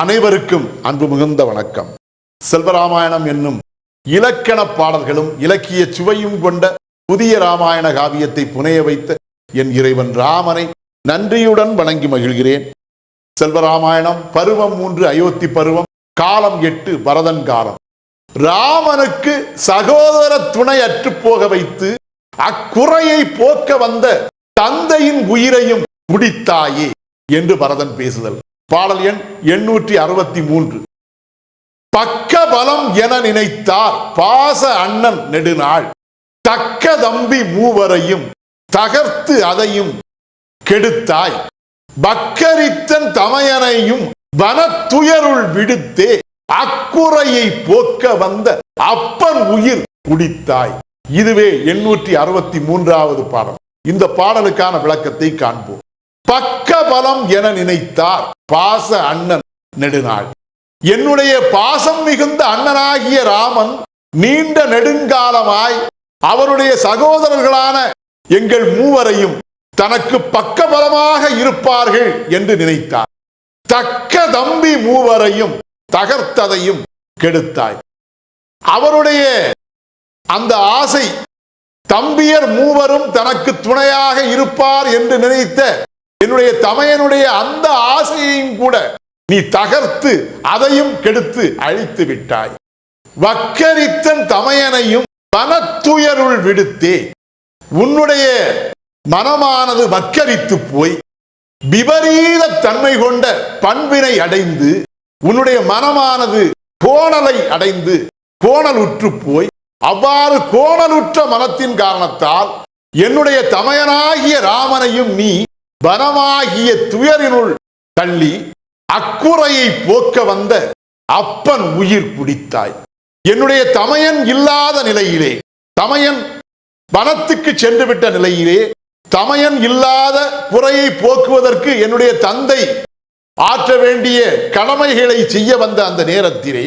அனைவருக்கும் அன்பு மிகுந்த வணக்கம். செல்வராமாயணம் என்னும் இலக்கண பாடல்களும் இலக்கிய சுவையும் கொண்ட புதிய ராமாயண காவியத்தை புனைய வைத்த என் இறைவன் ராமனை நன்றியுடன் வணங்கி மகிழ்கிறேன். செல்வராமாயணம் பருவம் மூன்று அயோத்தி பருவம் காலம் எட்டு பரதன் காலம். ராமனுக்கு சகோதர துணை அற்று போக வைத்து அக்குறையை போக்க வந்த தந்தையின் உயிரையும் குடித்தாயே என்று பரதன் பேசுதல். பாடல் எண் எண்ணூற்றி அறுபத்தி மூன்று. பக்க பலம் என நினைத்தார் பாச அண்ணன் நெடுநாள். தக்க தம்பி மூவரையும் தகர்த்து அதையும் கெடுத்தாய். பக்கரித்தன் தமையனையும் வனத்துயருள் விடுத்தே அக்குறையை போக்க வந்த அப்பன் உயிர் குடித்தாய். இதுவே எண்ணூற்றி அறுபத்தி மூன்றாவது பாடல். இந்த பாடலுக்கான விளக்கத்தை காண்போம். பக்க பலம் என நினைத்தார். பாச அண்ணன் நெடுநாள். என்னுடைய பாசம் மிகுந்த அண்ணனாகிய ராமன் நீண்ட நெடுங்காலமாய் அவருடைய சகோதரர்களான எங்கள் மூவரையும் தனக்கு பக்கபலமாக இருப்பார்கள் என்று நினைத்தார். தக்க தம்பி மூவரையும் தகர்த்ததையும் கெடுத்தாய். அவருடைய அந்த ஆசை தம்பியர் மூவரும் தனக்கு துணையாக இருப்பார் என்று நினைத்த என்னுடைய தமையனுடைய அந்த ஆசையையும் கூட நீ தகர்த்து அதையும் கெடுத்து அழித்து விட்டாய். வக்கரித்தன் தமையனையும் மனத்துயருள் விடுத்தே. உன்னுடைய மனமானது வக்கரித்து போய் விபரீத தன்மை கொண்ட பண்பினை அடைந்து உன்னுடைய மனமானது கோணலை அடைந்து கோணலுற்று போய் அவ்வாறு கோணலுற்ற மனத்தின் காரணத்தால் என்னுடைய தமையனாகிய ராமனையும் நீ வனமாகிய துயரினுள் தள்ளி அக்குறையை போக்க வந்த அப்பன் உயிர் குடித்தாய். என்னுடைய தமையன் இல்லாத நிலையிலே தமையன் வனத்துக்கு சென்று விட்ட நிலையிலே தமையன் இல்லாத குறையை போக்குவதற்கு என்னுடைய தந்தை ஆற்ற வேண்டிய கடமைகளை செய்ய வந்த அந்த நேரத்திலே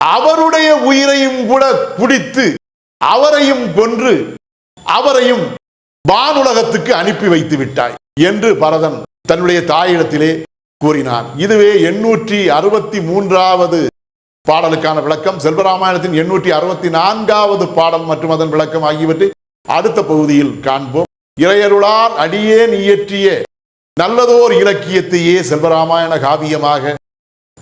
அவருடைய உயிரையும் கூட குடித்து அவரையும் கொன்று அவரையும் வானுலகத்துக்கு அனுப்பி வைத்து விட்டாய். என்று பரதன் தன்னுடைய தாயிடத்திலே கூறினான். இதுவே எண்ணூற்றி அறுபத்தி மூன்றாவது பாடலுக்கான விளக்கம். செல்வராமாயணத்தின் எண்ணூற்றி அறுபத்தி நான்காவது பாடல் மற்றும் அதன் விளக்கம் ஆகியவற்றை அடுத்த பகுதியில் காண்போம். இறையருளால் அடியே இயற்றிய நல்லதோர் இலக்கியத்தையே செல்வராமாயண காவியமாக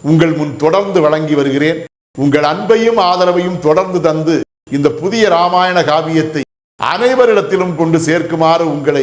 உங்கள் முன் தொடர்ந்து வழங்கி வருகிறேன். உங்கள் அன்பையும் ஆதரவையும் தொடர்ந்து தந்து இந்த புதிய ராமாயண காவியத்தை அனைவரிடத்திலும் கொண்டு சேர்க்குமாறு உங்களை